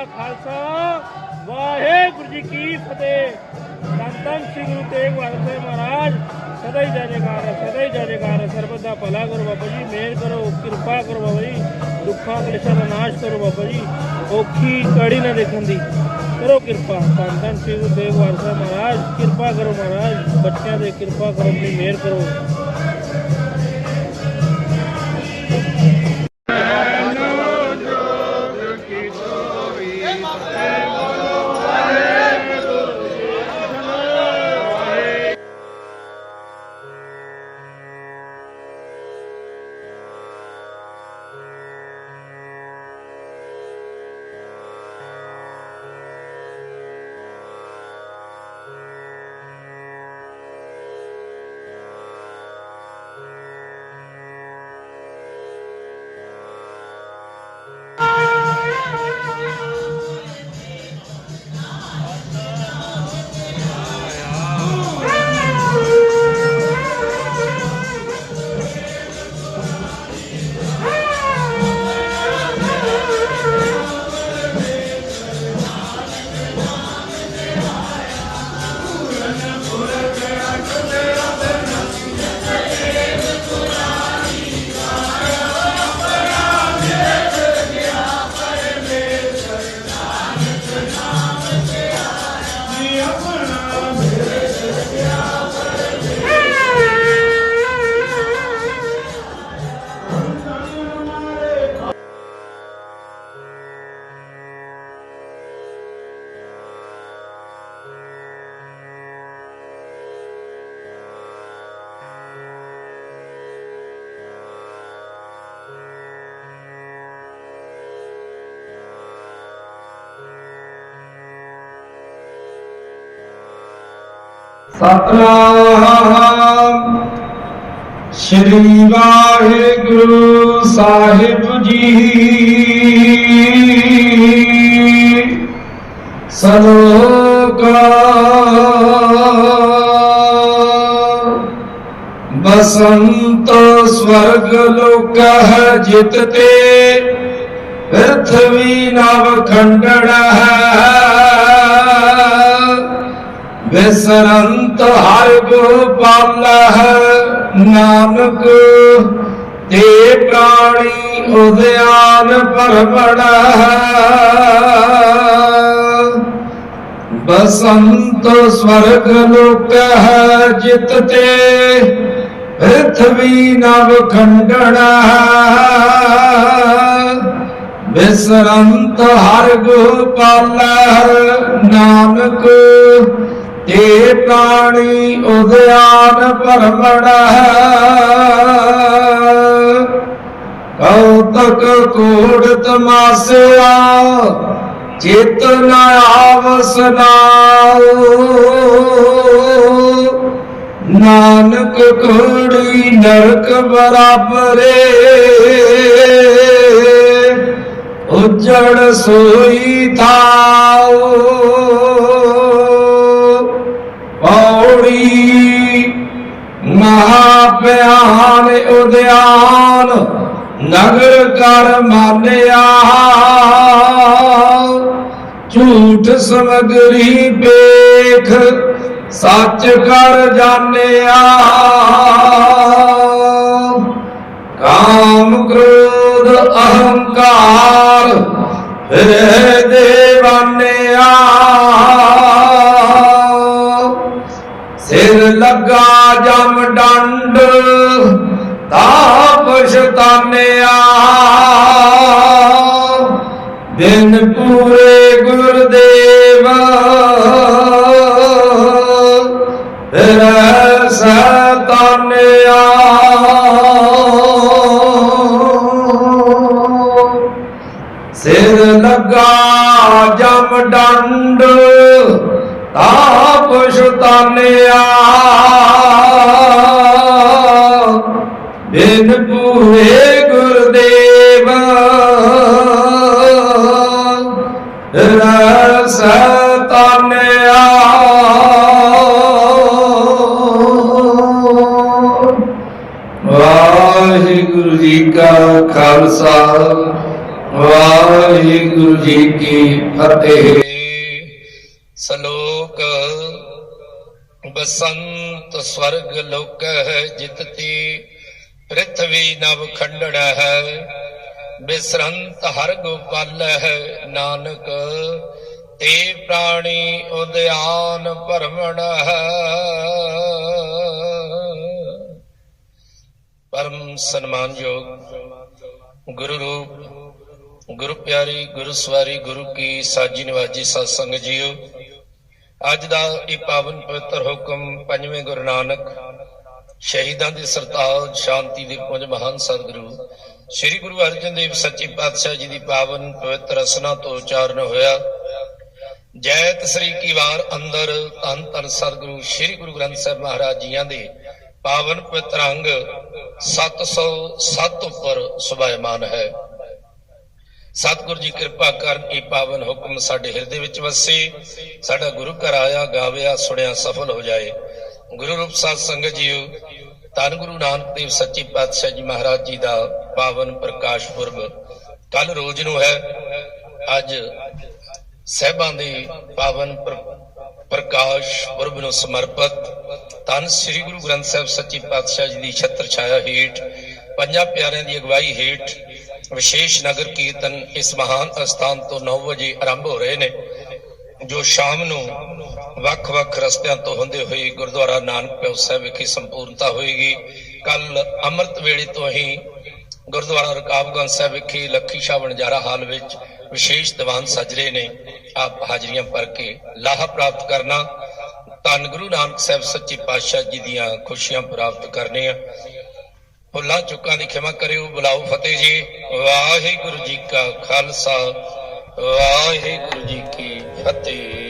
ਕਾ ਖਾਲਸਾ, ਵਾਹਿਗੁਰੂ ਜੀ ਕੀ ਫਤਿਹ। ਧੰਨ ਸ੍ਰੀ ਗੁਰੂ ਤੇਗ ਬਹਾਦਰ ਸਾਹਿਬ ਮਹਾਰਾਜ, ਸਦਾ ਹੀ ਜੈ ਸਦਾ ਹੀ ਜੈ ਜੈਕਾਰ ਦਾ ਭਲਾ ਕਰੋ ਬਾਬਾ ਜੀ, ਮਿਹਰ ਕਰੋ, ਕਿਰਪਾ ਕਰੋ ਬਾਬਾ ਜੀ, ਦੁੱਖਾਂ ਕਲੇਸ਼ਾਂ ਦਾ ਨਾਸ਼ ਕਰੋ ਬਾਬਾ ਜੀ, ਔਖੀ ਕੜੀ ਨਾ ਦੇਖਣ ਦੀ। ਕਰੋ ਕਿਰਪਾ। ਧੰਨ ਧੰਨ ਸ੍ਰੀ ਗੁਰੂ ਤੇਗ ਬਹਾਦਰ ਸਾਹਿਬ ਮਹਾਰਾਜ, ਕਿਰਪਾ ਕਰੋ ਮਹਾਰਾਜ, ਬੱਚਿਆਂ ਦੇ ਕਿਰਪਾ ਕਰੋ, ਆਪਣੀ ਮਿਹਰ ਕਰੋ। ਸਤਨਾਮ। ਸ੍ਰੀ ਵਾਹਿਗੁਰੂ ਸਾਹਿਬ ਜੀ। ਸਲੋਕਾ। ਬਸੰਤ ਸਵਰਗ ਲੋਕ ਹੈ ਜਿਤ ਤੇ ਪ੍ਰਥਵੀ ਨਵ ਖੰਡੜਾ ਹੈ। ਬਿਸਰੰਤ ਹਰਿ ਗੋਪਾਲ ਨਾਨਕ, ਤੇ ਪ੍ਰਾਣੀ ਉਦਿਆਨ ਪਰਮੜਾ ਬਸੰਤ ਸਵਰਗ ਲੋਕ ਹੈ ਜਿਤ ਤੇ, ਪ੍ਰਥਵੀ ਨਵ ਖੰਡਣਾ ਬਿਸਰੰਤ ਹਰਿ ਗੋਪਾਲ ਨਾਨਕ ਤੇ ਪ੍ਰਾਣੀ ਉਦਿਆਨ ਪਰਮੜਾ ਕੌਤਕ ਕੋੜ ਤਮਾਸਿਆ, ਚਿਤ ਨ ਆਵਸਨਾਉ ਨਾਨਕ ਕੋੜੀ ਨਰਕ ਬਰਾਬਰੇ, ਉਜੜ ਸੋਈ ਥਾਉ। ਪਿਆਨ ਉਦਿਆਨ, ਨਗਰ ਕਰ ਮਾਨਿਆ। ਝੂਠ ਸਮਗਰੀ ਵੇਖ, ਸੱਚ ਕਰ ਜਾਣਿਆ। ਕਾਮ ਕ੍ਰੋਧ, ਅਹੰਕਾਰ ਫਿਰ ਦੇਵਾਨਿਆ ਸਿਰ ਲੱਗਾ ਜਮ ਡੰਡ ਤਾਂ ਪਛਤਾਨਿਆ ਦਿਨ ਪੂਰੇ ਗੁਰਦੇਵ। ਫਿਰ ਸਤਾਨਿਆ ਸਿਰ ਲੱਗਾ ਜਮ ਡੰਡ। ਤਾ ਪਛਤਾਨਿਆ ਖਾਲਸਾ। ਵਾਹਿਗੁਰੂ ਜੀ ਕੀ ਫਤਿਹ। ਸਲੋਕ, ਬਸੰਤ ਸਵਰਗ ਲੋਕ ਹੈ ਜਿਤਤੀ ਪ੍ਰithvi ਨਵ ਖੰਡੜ ਹੈ ਬਿਸਰੰਤ ਹਰ ਗੋਪਾਲ ਹੈ ਨਾਨਕ, ਤੇ ਪ੍ਰਾਣੀ ਉਦਿਆਨ ਭਰਮਣ ਹੈ ਪਰਮ ਸਨਮਾਨਯੋਗ ਗੁਰੂ ਰੂਪ, ਗੁਰੂ ਪਿਆਰੀ, ਗੁਰੂ ਸਵਾਰੀ, ਗੁਰੂ ਕੀ ਸਾਜੀ ਨਿਵਾਜੀ ਸਤ ਸੰਗ ਜੀਓ। ਅੱਜ ਦਾ ਇਹ ਪਾਵਨ ਪਵਿੱਤਰ ਹੁਕਮ ਪੰਜਵੇਂ ਗੁਰੂ ਨਾਨਕ ਸ਼ਹੀਦਾਂ ਦੇ ਸਰਤਾਜ ਸ਼ਾਂਤੀ ਦੇ ਪੁੰਜ ਮਹਾਨ ਸਤਿਗੁਰੂ, ਸ੍ਰੀ ਗੁਰੂ ਅਰਜਨ ਦੇਵ ਸੱਚੇ ਪਾਤਸ਼ਾਹ ਜੀ ਦੀ ਪਾਵਨ ਪਵਿੱਤਰ ਰਸਨਾ ਤੋਂ ਉਚਾਰਨ ਹੋਇਆ। ਜੈਤ ਸ੍ਰੀ ਕੀ ਵਾਰ ਅੰਦਰ ਧੰਨ ਧੰਨ ਸਤਿਗੁਰੂ ਸ੍ਰੀ ਗੁਰੂ ਗ੍ਰੰਥ ਸਾਹਿਬ ਮਹਾਰਾਜ ਜੀਆਂ ਦੇ ਪਾਵਨ ਪਵਿੱਤਰ ਅੰਗ 707 ਉੱਪਰ ਸੁਭਾਇਮਾਨ ਹੈ। ਸਤਿਗੁਰ ਜੀ ਕਿਰਪਾ ਕਰਨ ਇਹ ਪਾਵਨ ਹੁਕਮ ਸਾਡੇ ਹਿਰਦੇ ਵਿੱਚ ਵਸੇ, ਸਾਡਾ ਗੁਰੂ ਘਰ ਆਇਆ, ਗਾਵਿਆ, ਸੁਣਿਆ, ਸਫਲ ਹੋ ਜਾਏ। ਗੁਰੂ ਰੂਪ ਸਾਧ ਸੰਗਤ ਜੀਓ, ਧੰਨ ਗੁਰੂ ਨਾਨਕ ਦੇਵ ਸੱਚੇ ਪਾਤਸ਼ਾਹ ਜੀ ਮਹਾਰਾਜ ਜੀ ਦਾ ਪਾਵਨ ਪ੍ਰਕਾਸ਼ ਪੁਰਬ ਕੱਲ ਰੋਜ਼ ਨੂੰ ਹੈ। ਅੱਜ ਸਹਿਬਾਂ ਦੇ ਪਾਵਨ ਪ੍ਰਕਾਸ਼ ਪੁਰਬ ਨੂੰ ਸਮਰਪਿਤ ਧੰਨ ਸ੍ਰੀ ਗੁਰੂ ਗ੍ਰੰਥ ਸਾਹਿਬ ਸੱਚੇ ਪਾਤਸ਼ਾਹ ਜੀ ਦੀ ਛਤਰ ਛਾਇਆ ਹੇਠ, ਪੰਜਾਂ ਪਿਆਰਿਆਂ ਦੀ ਅਗਵਾਈ ਹੇਠ ਵਿਸ਼ੇਸ਼ ਨਗਰ ਕੀਰਤਨ ਇਸ ਮਹਾਨ ਅਸਥਾਨ ਤੋਂ 9 ਵਜੇ ਆਰੰਭ ਹੋ ਰਹੇ ਨੇ, ਜੋ ਸ਼ਾਮ ਨੂੰ ਵੱਖ-ਵੱਖ ਰਸਤਿਆਂ ਤੋਂ ਹੁੰਦੇ ਹੋਏ ਗੁਰਦੁਆਰਾ ਨਾਨਕ ਪਿਓ ਸਾਹਿਬ ਵਿਖੇ ਸੰਪੂਰਨਤਾ ਹੋਏਗੀ। ਕੱਲ ਅੰਮ੍ਰਿਤ ਵੇਲੇ ਤੋਂ ਹੀ ਗੁਰਦੁਆਰਾ ਰਕਾਬਗੰਜ ਸਾਹਿਬ ਵਿਖੇ ਲੱਖੀ ਸ਼ਾਹ ਵਣਜਾਰਾ ਹਾਲ ਵਿੱਚ ਵਿਸ਼ੇਸ਼ ਦੀਵਾਨ ਸਜ ਰਹੇ ਨੇ। ਆਪ ਹਾਜ਼ਰੀਆਂ ਭਰ ਕੇ ਲਾਹਾ ਪ੍ਰਾਪਤ ਕਰਨਾ ਧੰਨ ਗੁਰੂ ਨਾਨਕ ਸਾਹਿਬ ਸੱਚੇ ਪਾਤਸ਼ਾਹ ਜੀ ਦੀਆਂ ਖੁਸ਼ੀਆਂ ਪ੍ਰਾਪਤ ਕਰਨੇ ਆ। ਭੁੱਲਾਂ ਚੁੱਕਾਂ ਦੀ ਖਿਮਾ ਕਰਿਓ। ਬੁਲਾਓ ਫਤਿਹ ਜੀ। ਵਾਹਿਗੁਰੂ ਜੀ ਕਾ ਖਾਲਸਾ। ਵਾਹਿਗੁਰੂ ਜੀ ਕੀ ਫਤਿਹ।